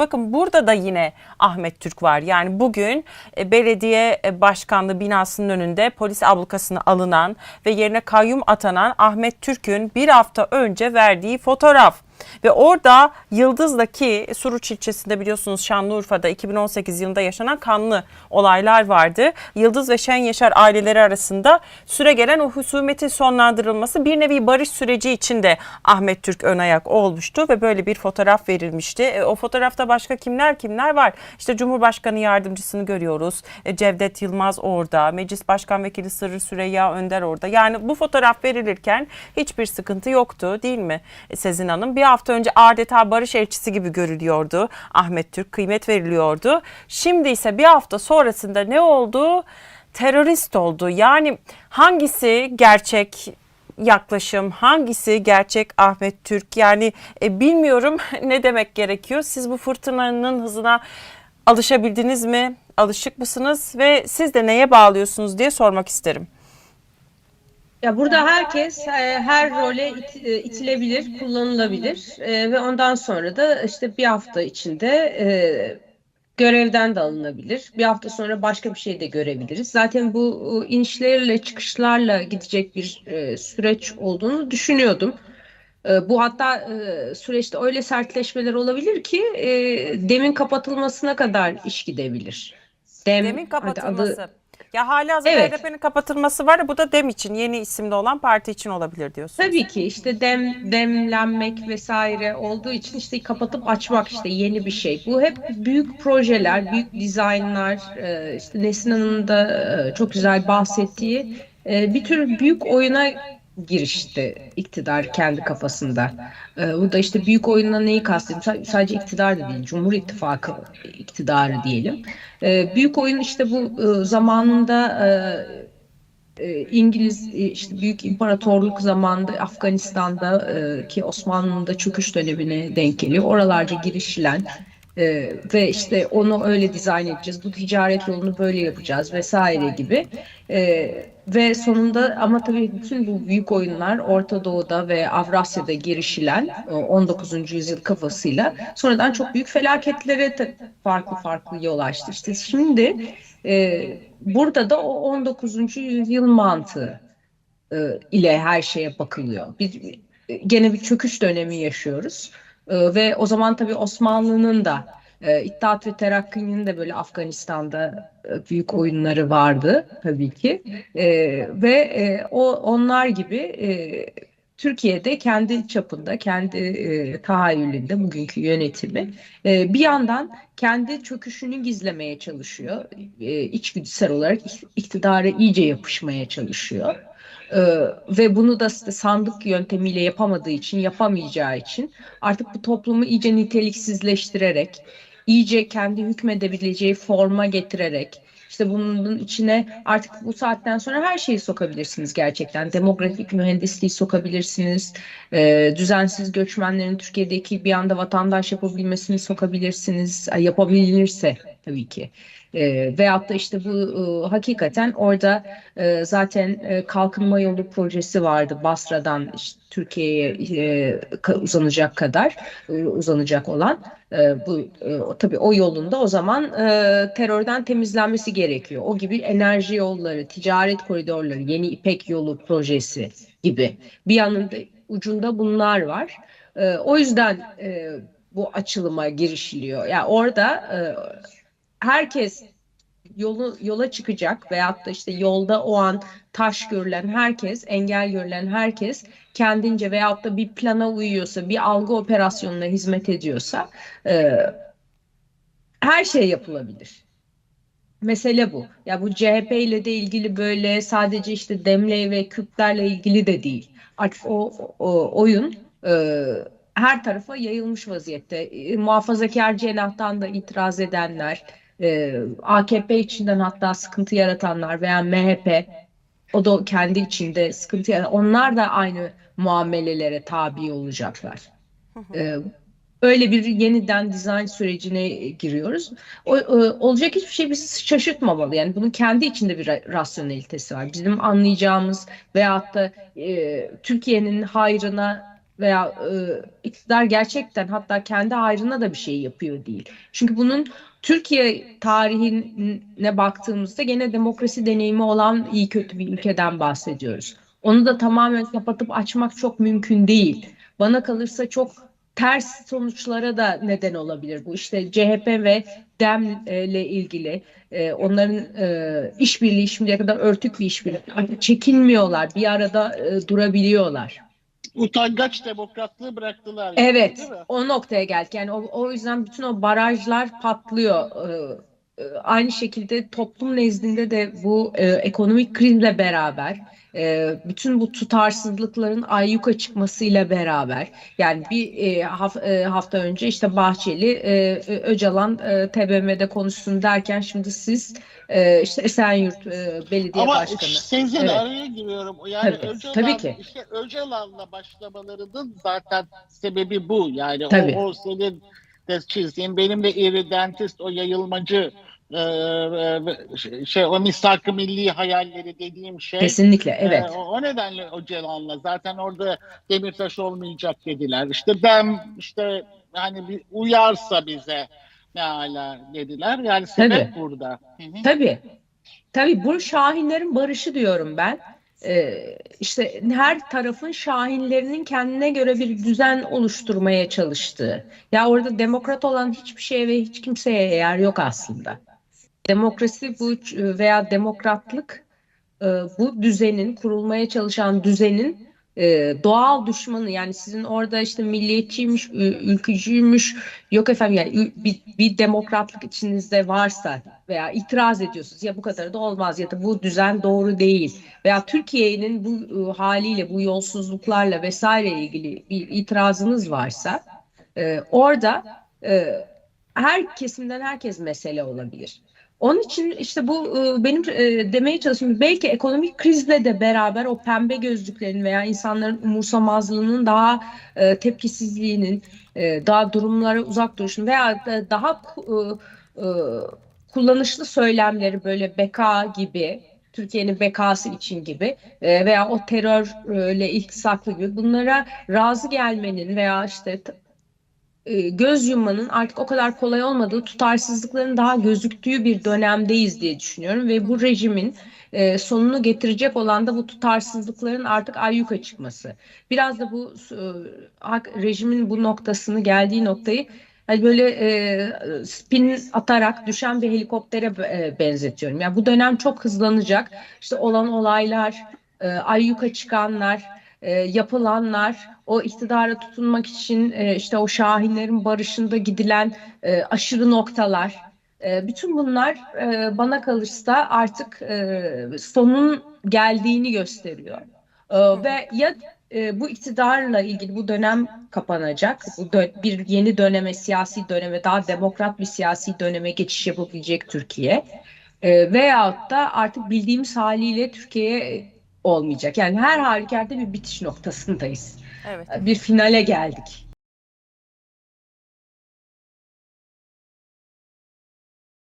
Bakın burada da yine Ahmet Türk var. Yani bugün e, belediye e, başkanlığı binasının önünde polis ablukasına alınan ve yerine kayyum atanan Ahmet Türk'ün bir hafta önce verdiği fotoğraf. Ve orada Yıldız'daki Suruç ilçesinde biliyorsunuz Şanlıurfa'da 2018 yılında yaşanan kanlı olaylar vardı. Yıldız ve Şen Yaşar aileleri arasında süre gelen o husumetin sonlandırılması bir nevi barış süreci içinde Ahmet Türk ön ayak olmuştu ve böyle bir fotoğraf verilmişti. E, o fotoğrafta başka kimler kimler var? İşte Cumhurbaşkanı yardımcısını görüyoruz. E, Cevdet Yılmaz orada, Meclis Başkan Vekili Sırrı Süreyya Önder orada. Yani bu fotoğraf verilirken hiçbir sıkıntı yoktu değil mi Sezin Hanım? Bir hafta önce adeta barış elçisi gibi görülüyordu. Ahmet Türk kıymet veriliyordu. Şimdi ise bir hafta sonrasında ne oldu? Terörist oldu. Yani hangisi gerçek yaklaşım hangisi gerçek Ahmet Türk yani e, bilmiyorum ne demek gerekiyor. Siz bu fırtınanın hızına alışabildiniz mi? Alışık mısınız ve siz de neye bağlıyorsunuz diye sormak isterim. Ya burada herkes e, her role it- e, itilebilir, kullanılabilir E, ve ondan sonra da işte bir hafta içinde e, görevden de alınabilir. Bir hafta sonra başka bir şey de görebiliriz. Zaten bu inişlerle çıkışlarla gidecek bir e, süreç olduğunu düşünüyordum. E, bu hatta e, süreçte öyle sertleşmeler olabilir ki e, demin kapatılmasına kadar iş gidebilir. Dem, Demin hadi adı- kapatılması. Ya hala hazırda Evet. HDP'nin kapatılması var. Bu da DEM için yeni isimde olan parti için olabilir diyorsunuz. Tabii ki işte dem demlenmek vesaire olduğu için işte kapatıp açmak işte yeni bir şey. Bu hep büyük projeler, büyük dizaynlar, e, işte Nesin Hanım'ın da e, çok güzel bahsettiği e, bir tür büyük oyuna girişti iktidar kendi kafasında. E, Bu da işte büyük oyunla neyi kastediyorum? Sa- Sadece iktidar da değil, Cumhur İttifakı iktidarı diyelim. E, Büyük oyun işte bu e, zamanında e, e, İngiliz e, işte Büyük İmparatorluk zamanında Afganistan'da e, ki Osmanlı'nın çöküş dönemine denk geliyor. Oralarca girişilen e, ve işte onu öyle dizayn edeceğiz. Bu ticaret yolunu böyle yapacağız vesaire gibi. E, ve sonunda ama tabii bütün bu büyük oyunlar Orta Doğu'da ve Avrasya'da girişilen e, 19. yüzyıl kafasıyla sonradan çok büyük felaketlere farklı farklı yol açtı. İşte şimdi e, burada da o 19. yüzyıl mantığı e, ile her şeye bakılıyor. Bir e, gene bir çöküş dönemi yaşıyoruz. E, ve o zaman tabii Osmanlı'nın da e, İttihat ve Terakki'nin de böyle Afganistan'da e, büyük oyunları vardı tabii ki. E, ve e, o onlar gibi e, Türkiye'de kendi çapında, kendi e, tahayyülünde bugünkü yönetimi e, bir yandan kendi çöküşünü gizlemeye çalışıyor. E, içgüdüsel olarak iktidara iyice yapışmaya çalışıyor. Ee, ve bunu da sandık yöntemiyle yapamadığı için, yapamayacağı için artık bu toplumu iyice niteliksizleştirerek, iyice kendi hükmedebileceği forma getirerek, işte bunun içine artık bu saatten sonra her şeyi sokabilirsiniz gerçekten. Demografik mühendisliği sokabilirsiniz, e, düzensiz göçmenlerin Türkiye'deki bir anda vatandaş yapabilmesini sokabilirsiniz, e, yapabilirse tabii ki. E, veyahut da işte bu e, hakikaten orada e, zaten e, kalkınma yolu projesi vardı Basra'dan işte Türkiye'ye e, uzanacak kadar e, uzanacak olan e, bu e, tabii o yolunda o zaman e, terörden temizlenmesi gerekiyor. O gibi enerji yolları, ticaret koridorları, yeni İpek yolu projesi gibi bir yanında ucunda bunlar var. E, o yüzden e, bu açılıma girişiliyor. Yani orada e, herkes yolu yola çıkacak veyahut da işte yolda o an taş görülen herkes, engel görülen herkes kendince veyahut da bir plana uyuyorsa, bir algı operasyonuna hizmet ediyorsa e, her şey yapılabilir. Mesele bu. Ya bu CHP ile de ilgili böyle sadece işte Demle ve Kürtlerle ilgili de değil. Artık o, o oyun e, her tarafa yayılmış vaziyette. E, muhafazakar cenahtan da itiraz edenler, e, AKP içinden hatta sıkıntı yaratanlar veya MHP o da kendi içinde sıkıntı yaratan onlar da aynı muamelelere tabi olacaklar. E, öyle bir yeniden dizayn sürecine giriyoruz. O, e, olacak hiçbir şey bizi şaşırtmamalı. Yani bunun kendi içinde bir ra- rasyonelitesi var. Bizim anlayacağımız veyahut da e, Türkiye'nin hayrına veya e, iktidar gerçekten hatta kendi hayrına da bir şey yapıyor değil. Çünkü bunun Türkiye tarihine baktığımızda gene demokrasi deneyimi olan iyi kötü bir ülkeden bahsediyoruz. Onu da tamamen kapatıp açmak çok mümkün değil. Bana kalırsa çok ters sonuçlara da neden olabilir bu. İşte CHP ve DEM ile ilgili e, onların e, işbirliği şimdiye kadar örtük bir işbirliği. Çekinmiyorlar, bir arada e, durabiliyorlar. Utangaç demokratlığı bıraktılar. Evet, değil mi? o noktaya geldik. Yani o, o yüzden bütün o barajlar patlıyor. E, Aynı şekilde toplum nezdinde de bu e, ekonomik krizle beraber, e, bütün bu tutarsızlıkların ayyuka çıkmasıyla beraber, yani bir e, haf- e, hafta önce işte Bahçeli, e, Öcalan e, TBMM'de konuşsun derken şimdi siz e, işte Esenyurt e, Belediye Ama Başkanı. Sezin Evet. araya giriyorum. Yani Tabii, Öcalan, tabii ki. işte Öcalan'la başlamalarının zaten sebebi bu. Yani Tabii. o, o senin de çizdiğin benim de irredentist o yayılmacı e, e, şey o misak-ı milli hayalleri dediğim şey. Kesinlikle, evet. Ee, o, o nedenle Öcalan'la zaten orada Demirtaş olmayacak dediler. İşte dem işte yani bir uyarsa bize ne hala dediler. Yani sebep Tabii. burada. Tabii. Tabii bu şahinlerin barışı diyorum ben. Ee, işte her tarafın şahinlerinin kendine göre bir düzen oluşturmaya çalıştığı. Ya orada demokrat olan hiçbir şeye ve hiç kimseye yer yok aslında. Demokrasi bu veya demokratlık e, bu düzenin kurulmaya çalışan düzenin e, doğal düşmanı yani sizin orada işte milliyetçiymiş, ülkücüymüş yok efendim yani bir, bir demokratlık içinizde varsa veya itiraz ediyorsunuz ya bu kadar da olmaz ya da bu düzen doğru değil veya Türkiye'nin bu e, haliyle bu yolsuzluklarla vesaire ilgili bir itirazınız varsa e, orada e, her kesimden herkes mesele olabilir. Onun için işte bu e, benim e, demeye çalıştığım belki ekonomik krizle de beraber o pembe gözlüklerin veya insanların umursamazlığının daha e, tepkisizliğinin daha durumlara uzak duruşun veya da daha ku- kullanışlı söylemleri böyle beka gibi Türkiye'nin bekası için gibi veya o terörle iltisaklı gibi bunlara razı gelmenin veya işte göz yummanın artık o kadar kolay olmadığı, tutarsızlıkların daha gözüktüğü bir dönemdeyiz diye düşünüyorum ve bu rejimin e, sonunu getirecek olan da bu tutarsızlıkların artık ayyuka çıkması. Biraz da bu e, rejimin bu noktasını geldiği noktayı hani böyle e, spin atarak düşen bir helikoptere e, benzetiyorum. Yani bu dönem çok hızlanacak. İşte olan olaylar, e, ayyuka çıkanlar, e, yapılanlar, o iktidara tutunmak için e, işte o şahinlerin barışında gidilen e, aşırı noktalar, e, bütün bunlar e, bana kalırsa artık e, sonun geldiğini gösteriyor. E, ve ya e, bu iktidarla ilgili bu dönem kapanacak, bu dö- bir yeni döneme, siyasi döneme, daha demokrat bir siyasi döneme geçiş yapabilecek Türkiye. E, veyahut da artık bildiğimiz haliyle Türkiye olmayacak. Yani her halükarda bir bitiş noktasındayız. Evet. Bir finale geldik.